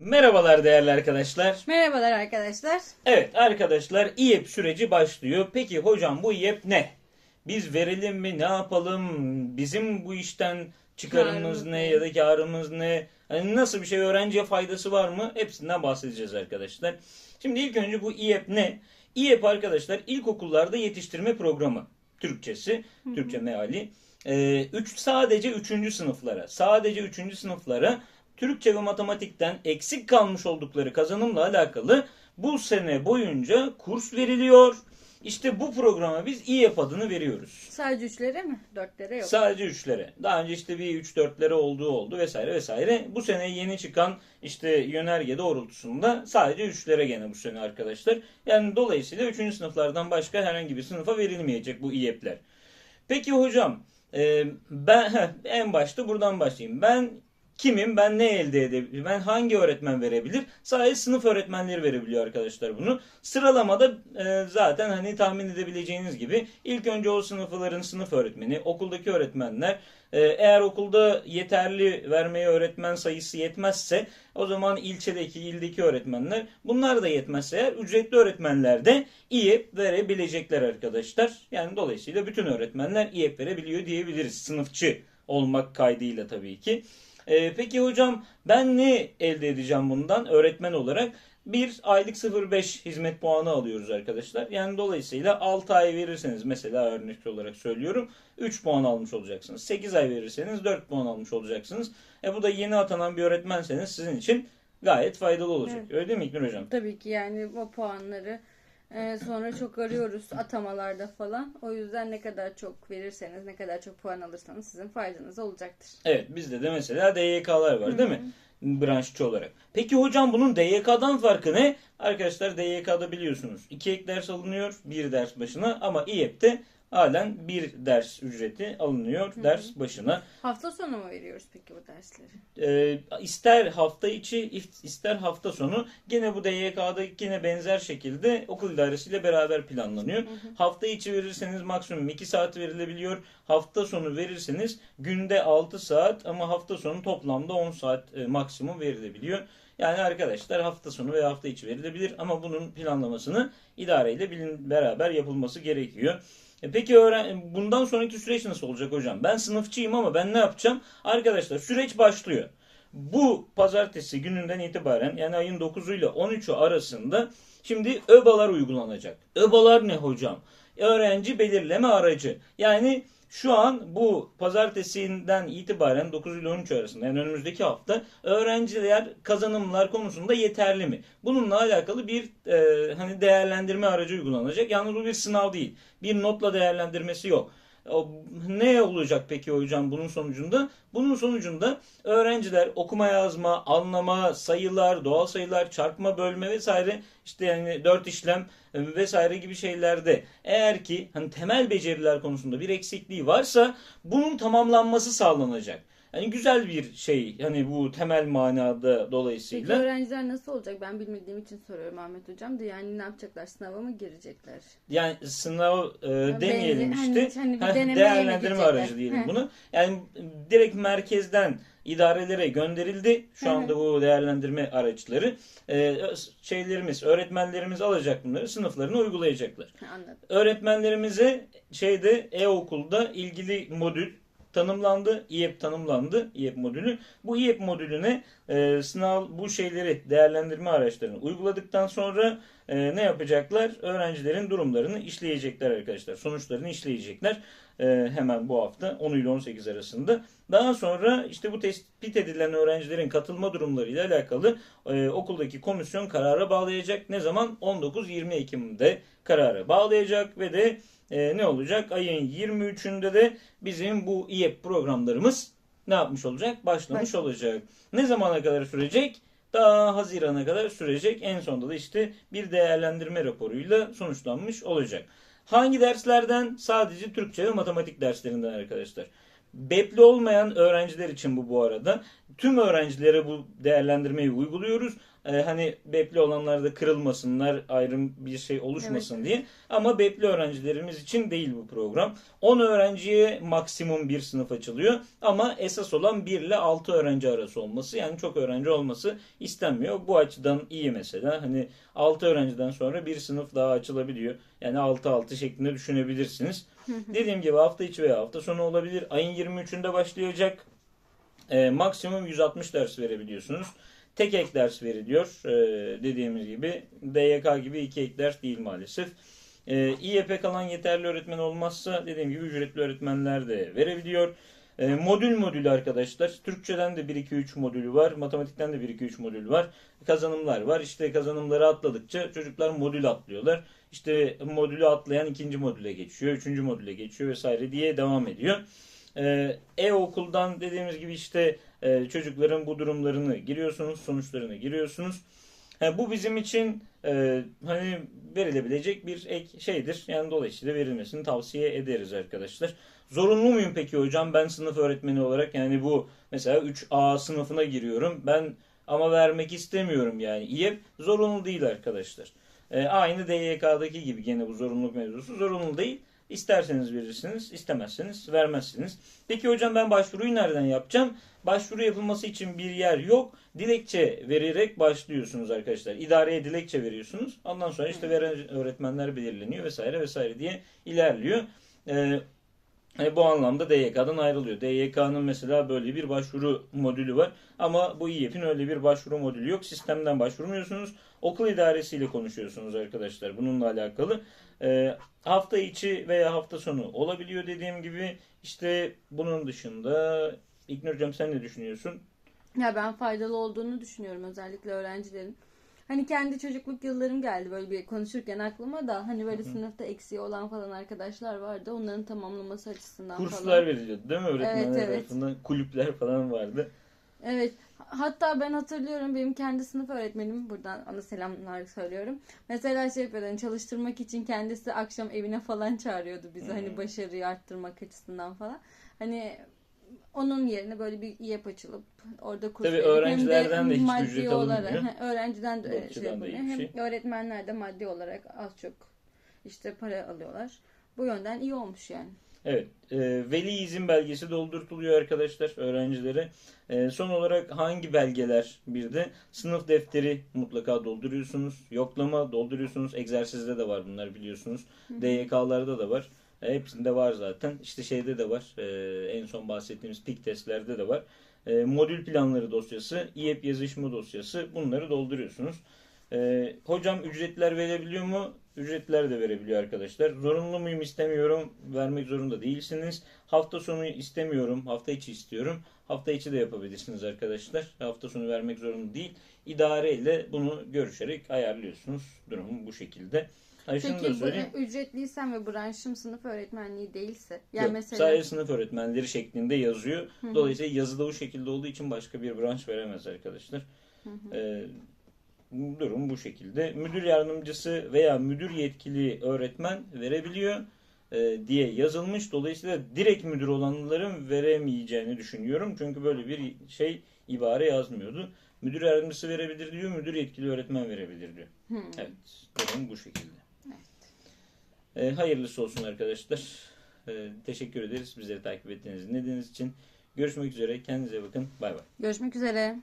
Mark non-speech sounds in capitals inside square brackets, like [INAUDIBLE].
Merhabalar değerli arkadaşlar. Merhabalar arkadaşlar. Evet arkadaşlar İEP süreci başlıyor. Peki hocam bu İEP ne? Biz verelim mi? Ne yapalım? Bizim bu işten çıkarımız Karımız ne ya da karımız ne? Hani nasıl bir şey öğrenciye faydası var mı? Hepsinden bahsedeceğiz arkadaşlar. Şimdi ilk önce bu İEP ne? İEP arkadaşlar ilkokullarda yetiştirme programı. Türkçesi, Türkçe meali. Ee, üç, sadece 3. sınıflara, sadece 3. sınıflara Türkçe ve matematikten eksik kalmış oldukları kazanımla alakalı bu sene boyunca kurs veriliyor. İşte bu programa biz İEP adını veriyoruz. Sadece üçlere mi? Dörtlere yok. Sadece üçlere. Daha önce işte bir üç dörtlere olduğu oldu vesaire vesaire. Bu sene yeni çıkan işte yönerge doğrultusunda sadece üçlere gene bu sene arkadaşlar. Yani dolayısıyla üçüncü sınıflardan başka herhangi bir sınıfa verilmeyecek bu İEP'ler. Peki hocam e, ben [LAUGHS] en başta buradan başlayayım. Ben kimim? Ben ne elde edebilirim? Ben hangi öğretmen verebilir? Sadece sınıf öğretmenleri verebiliyor arkadaşlar bunu. Sıralamada e, zaten hani tahmin edebileceğiniz gibi ilk önce o sınıfların sınıf öğretmeni, okuldaki öğretmenler e, eğer okulda yeterli vermeye öğretmen sayısı yetmezse o zaman ilçedeki, ildeki öğretmenler bunlar da yetmezse eğer ücretli öğretmenler de İEP verebilecekler arkadaşlar. Yani dolayısıyla bütün öğretmenler İEP verebiliyor diyebiliriz. Sınıfçı olmak kaydıyla tabii ki. Ee, peki hocam ben ne elde edeceğim bundan öğretmen olarak? Bir aylık 0.5 hizmet puanı alıyoruz arkadaşlar. Yani dolayısıyla 6 ay verirseniz mesela örnek olarak söylüyorum 3 puan almış olacaksınız. 8 ay verirseniz 4 puan almış olacaksınız. E bu da yeni atanan bir öğretmenseniz sizin için gayet faydalı olacak. Evet. Öyle değil mi İlknur Hocam? Tabii ki yani o puanları e, sonra çok arıyoruz atamalarda falan. O yüzden ne kadar çok verirseniz, ne kadar çok puan alırsanız sizin faydanız olacaktır. Evet bizde de mesela DYK'lar var değil mi? Branşçı olarak. Peki hocam bunun DYK'dan farkı ne? Arkadaşlar DYK'da biliyorsunuz 2 ek ders alınıyor bir ders başına ama İEP'te halen bir ders ücreti alınıyor ders başına. Hafta sonu mu veriyoruz peki bu dersleri? Ee, ister hafta içi ister hafta sonu gene bu DYK'da yine benzer şekilde okul idaresiyle beraber planlanıyor. Hafta içi verirseniz maksimum 2 saat verilebiliyor. Hafta sonu verirseniz günde 6 saat ama hafta sonu toplamda 10 saat e, maksimum verilebiliyor. Yani arkadaşlar hafta sonu ve hafta içi verilebilir ama bunun planlamasını idareyle bilin, beraber yapılması gerekiyor. E Peki öğren bundan sonraki süreç nasıl olacak hocam? Ben sınıfçıyım ama ben ne yapacağım? Arkadaşlar süreç başlıyor. Bu pazartesi gününden itibaren yani ayın 9'u ile 13'ü arasında şimdi ÖBA'lar uygulanacak. ÖBA'lar ne hocam? Öğrenci belirleme aracı. Yani şu an bu pazartesinden itibaren 9 ile 13 arasında yani önümüzdeki hafta öğrenciler kazanımlar konusunda yeterli mi? Bununla alakalı bir e, hani değerlendirme aracı uygulanacak. Yalnız bu bir sınav değil. Bir notla değerlendirmesi yok. Ne olacak peki hocam bunun sonucunda? Bunun sonucunda öğrenciler okuma yazma, anlama, sayılar, doğal sayılar, çarpma, bölme vesaire işte yani dört işlem e, vesaire gibi şeylerde eğer ki hani temel beceriler konusunda bir eksikliği varsa bunun tamamlanması sağlanacak. Yani güzel bir şey hani bu temel manada Peki dolayısıyla. öğrenciler nasıl olacak? Ben bilmediğim için soruyorum Ahmet Hocam da yani ne yapacaklar? Sınava mı girecekler? Yani sınav e, demeyelim benzi- işte. hani- hani bir [LAUGHS] değerlendirme aracı diyelim bunu. Yani direkt merkezden idarelere gönderildi. Şu anda bu değerlendirme araçları. E, şeylerimiz, öğretmenlerimiz alacak bunları, sınıflarına uygulayacaklar. Anladım. Öğretmenlerimize şeyde e-okulda ilgili modül tanımlandı. İEP tanımlandı. İEP modülü. Bu İEP modülüne e, sınav bu şeyleri değerlendirme araçlarını uyguladıktan sonra e, ne yapacaklar? Öğrencilerin durumlarını işleyecekler arkadaşlar. Sonuçlarını işleyecekler. E, hemen bu hafta 10 ile 18 arasında. Daha sonra işte bu tespit edilen öğrencilerin katılma durumlarıyla alakalı e, okuldaki komisyon karara bağlayacak. Ne zaman? 19-20 Ekim'de karara bağlayacak ve de e, ne olacak? Ayın 23'ünde de bizim bu İEP programlarımız ne yapmış olacak? Başlamış Başlamış. olacak. Ne zamana kadar sürecek? Daha Haziran'a kadar sürecek. En sonunda da işte bir değerlendirme raporuyla sonuçlanmış olacak. Hangi derslerden? Sadece Türkçe ve matematik derslerinden arkadaşlar. BEP'li olmayan öğrenciler için bu bu arada. Tüm öğrencilere bu değerlendirmeyi uyguluyoruz. Ee, hani BEP'li olanlar da kırılmasınlar, ayrım bir şey oluşmasın diye. Ama BEP'li öğrencilerimiz için değil bu program. 10 öğrenciye maksimum bir sınıf açılıyor. Ama esas olan 1 ile 6 öğrenci arası olması. Yani çok öğrenci olması istenmiyor. Bu açıdan iyi mesela. Hani 6 öğrenciden sonra bir sınıf daha açılabiliyor. Yani 6-6 şeklinde düşünebilirsiniz. Dediğim gibi hafta içi veya hafta sonu olabilir. Ayın 23'ünde başlayacak. E, maksimum 160 ders verebiliyorsunuz. Tek ek ders veriliyor. E, dediğimiz gibi DYK gibi iki ek ders değil maalesef. E, İYP kalan yeterli öğretmen olmazsa dediğim gibi ücretli öğretmenler de verebiliyor. E, modül modülü arkadaşlar. Türkçeden de 1-2-3 modülü var. Matematikten de 1-2-3 modül var. Kazanımlar var. İşte kazanımları atladıkça çocuklar modül atlıyorlar. İşte modülü atlayan ikinci modüle geçiyor. Üçüncü modüle geçiyor vesaire diye devam ediyor. Ee, E-okuldan dediğimiz gibi işte e, çocukların bu durumlarını giriyorsunuz, sonuçlarını giriyorsunuz. Ha, bu bizim için e, hani verilebilecek bir ek şeydir. Yani dolayısıyla verilmesini tavsiye ederiz arkadaşlar. Zorunlu muyum peki hocam ben sınıf öğretmeni olarak yani bu mesela 3A sınıfına giriyorum. Ben ama vermek istemiyorum yani. İYEP zorunlu değil arkadaşlar. E, aynı DYK'daki gibi gene bu zorunluluk mevzusu zorunlu değil. İsterseniz verirsiniz, istemezseniz vermezsiniz. Peki hocam ben başvuruyu nereden yapacağım? Başvuru yapılması için bir yer yok. Dilekçe vererek başlıyorsunuz arkadaşlar. İdareye dilekçe veriyorsunuz. Ondan sonra işte veren öğretmenler belirleniyor vesaire vesaire diye ilerliyor. Ee, e, bu anlamda DYK'dan ayrılıyor. DYK'nın mesela böyle bir başvuru modülü var. Ama bu İYEP'in öyle bir başvuru modülü yok. Sistemden başvurmuyorsunuz. Okul idaresiyle konuşuyorsunuz arkadaşlar bununla alakalı. E, hafta içi veya hafta sonu olabiliyor dediğim gibi. İşte bunun dışında İlknur Hocam sen ne düşünüyorsun? Ya ben faydalı olduğunu düşünüyorum özellikle öğrencilerin. Hani kendi çocukluk yıllarım geldi böyle bir konuşurken aklıma da hani böyle sınıfta eksiği olan falan arkadaşlar vardı. Onların tamamlaması açısından Kurslar falan. veriliyordu değil mi öğretmenler Evet, evet. tarafından? Kulüpler falan vardı. Evet. Hatta ben hatırlıyorum benim kendi sınıf öğretmenim buradan ona selamlar söylüyorum. Mesela şey yapıyordu hani çalıştırmak için kendisi akşam evine falan çağırıyordu bizi Hmm. hani başarıyı arttırmak açısından falan. Hani onun yerine böyle bir İYEP açılıp orada kurs Tabii öğrencilerden de hiçbir maddi ücret olarak alınmıyor. he, öğrenciden de Bu şey yapılıyor. Hem şey. öğretmenler de maddi olarak az çok işte para alıyorlar. Bu yönden iyi olmuş yani. Evet, e, veli izin belgesi doldurtuluyor arkadaşlar öğrencilere. E, son olarak hangi belgeler bir de sınıf defteri mutlaka dolduruyorsunuz. Yoklama dolduruyorsunuz. Egzersizde de var bunlar biliyorsunuz. DYK'larda da var. E, hepsinde var zaten. İşte şeyde de var. E, en son bahsettiğimiz pik testlerde de var. E, modül planları dosyası, İYEP yazışma dosyası bunları dolduruyorsunuz. Hocam ücretler verebiliyor mu? Ücretler de verebiliyor arkadaşlar. Zorunlu muyum istemiyorum. Vermek zorunda değilsiniz. Hafta sonu istemiyorum. Hafta içi istiyorum. Hafta içi de yapabilirsiniz arkadaşlar. Hafta sonu vermek zorunda değil. İdareyle bunu görüşerek ayarlıyorsunuz. Durum bu şekilde. Ay şunu da Peki bu söyleyeyim. e, ücretliysem ve branşım sınıf öğretmenliği değilse yani Yok, mesela Sadece sınıf öğretmenleri şeklinde yazıyor. Dolayısıyla yazıda o şekilde olduğu için başka bir branş veremez arkadaşlar. Ee, durum bu şekilde. Müdür yardımcısı veya müdür yetkili öğretmen verebiliyor e, diye yazılmış. Dolayısıyla direkt müdür olanların veremeyeceğini düşünüyorum. Çünkü böyle bir şey ibare yazmıyordu. Müdür yardımcısı verebilir diyor, müdür yetkili öğretmen verebilir diyor. Hmm. Evet, durum bu şekilde. Ee, hayırlısı olsun arkadaşlar. Ee, teşekkür ederiz bizleri takip ettiğiniz, dinlediğiniz için. Görüşmek üzere. Kendinize bakın. Bay bay. Görüşmek üzere.